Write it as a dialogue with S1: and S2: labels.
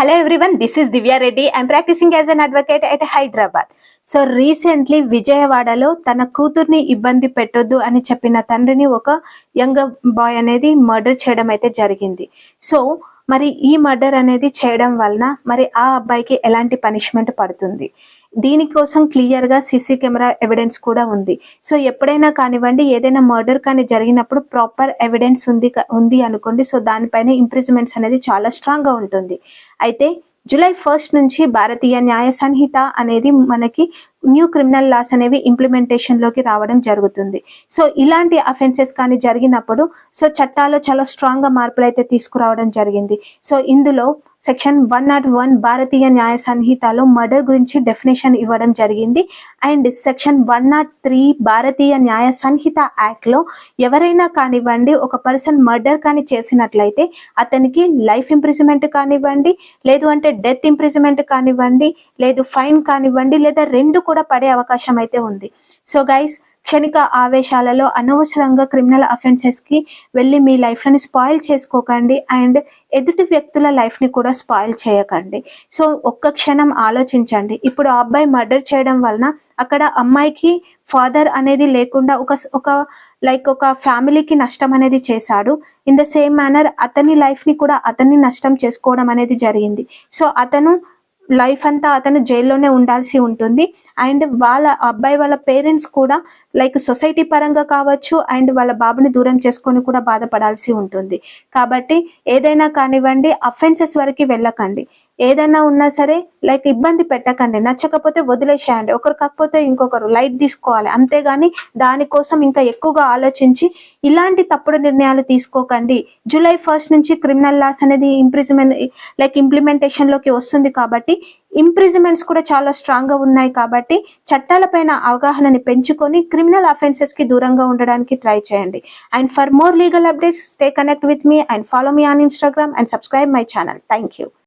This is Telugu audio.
S1: Hello everyone this is Divya Reddy I'm practising as an advocate at Hyderabad so recently విజయవాడలో తన కూతుర్ని ఇబ్బంది పెట్టొద్దు అని చెప్పిన తండ్రిని ఒక యంగ్ బాయ్ అనేది మర్డర్ చేయడం అయితే జరిగింది. సో మరి ఈ మర్డర్ అనేది చేయడం వలన మరి ఆ అబ్బాయికి ఎలాంటి పనిష్మెంట్ పడుతుంది? దీనికోసం క్లియర్గా సీసీ కెమెరా ఎవిడెన్స్ కూడా ఉంది. సో ఎప్పుడైనా కానివ్వండి ఏదైనా మర్డర్ కానీ జరిగినప్పుడు ప్రాపర్ ఎవిడెన్స్ ఉంది ఉంది అనుకోండి సో దానిపైన ఇంప్రిజ్మెంట్స్ అనేది చాలా స్ట్రాంగ్గా ఉంటుంది. అయితే జూలై ఫస్ట్ నుంచి భారతీయ న్యాయ సంహిత అనేది మనకి న్యూ క్రిమినల్ లాస్ అనేవి ఇంప్లిమెంటేషన్లోకి రావడం జరుగుతుంది. సో ఇలాంటి అఫెన్సెస్ కానీ జరిగినప్పుడు సో చట్టాల్లో చాలా స్ట్రాంగ్గా మార్పులు అయితే తీసుకురావడం జరిగింది. సో ఇందులో section one not one Bharatiya Nyaya సంహితలో మర్డర్ గురించి డెఫినేషన్ ఇవ్వడం జరిగింది. And section one not three Bharatiya Nyaya Sanhita యాక్ట్లో ఎవరైనా కానివ్వండి ఒక పర్సన్ మర్డర్ కానీ చేసినట్లయితే అతనికి లైఫ్ ఇంప్రిజన్మెంట్ కానివ్వండి లేదు అంటే డెత్ ఇంప్రిజన్మెంట్ కానివ్వండి లేదు ఫైన్ కానివ్వండి లేదా రెండు కూడా పడే అవకాశం అయితే ఉంది. సో గైస్ క్షణిక ఆవేశాలలో అనవసరంగా క్రిమినల్ అఫెన్సెస్కి వెళ్ళి మీ లైఫ్ స్పాయిల్ చేసుకోకండి అండ్ ఎదుటి వ్యక్తుల లైఫ్ని కూడా స్పాయిల్ చేయకండి. సో ఒక్క క్షణం ఆలోచించండి. ఇప్పుడు ఆ అబ్బాయి మర్డర్ చేయడం వలన అక్కడ అమ్మాయికి ఫాదర్ అనేది లేకుండా ఒక ఒక లైక్ ఒక ఫ్యామిలీకి నష్టం అనేది చేశాడు. ఇన్ ద సేమ్ మేనర్ అతని లైఫ్ని కూడా అతన్ని నష్టం చేసుకోవడం అనేది జరిగింది. సో అతను లైఫ్ అంతా అతను జైల్లోనే ఉండాల్సి ఉంటుంది. అండ్ వాళ్ళ అబ్బాయి వాళ్ళ పేరెంట్స్ కూడా లైక్ సొసైటీ పరంగా కావచ్చు అండ్ వాళ్ళ బాబుని దూరం చేసుకొని కూడా బాధపడాల్సి ఉంటుంది. కాబట్టి ఏదైనా కానివ్వండి అఫెన్సెస్ వరకు వెళ్ళకండి. ఏదైనా ఉన్నా సరే లైక్ ఇబ్బంది పెట్టకండి నచ్చకపోతే వదిలేసేయండి. ఒకరు కాకపోతే ఇంకొకరు లైట్ తీసుకోవాలి. అంతేగాని దానికోసం ఇంకా ఎక్కువగా ఆలోచించి ఇలాంటి తప్పుడు నిర్ణయాలు తీసుకోకండి. జూలై ఫస్ట్ నుంచి క్రిమినల్ లాస్ అనేది ఇంప్రిజ్మెంట్ లైక్ ఇంప్లిమెంటేషన్లోకి వస్తుంది కాబట్టి ఇంప్రిజ్మెంట్స్ కూడా చాలా స్ట్రాంగ్గా ఉన్నాయి కాబట్టి చట్టాలపైన అవగాహనని పెంచుకొని క్రిమినల్ అఫెన్సెస్కి దూరంగా ఉండడానికి ట్రై చేయండి. And for more legal updates stay connect with me and follow me on Instagram and subscribe my channel thank you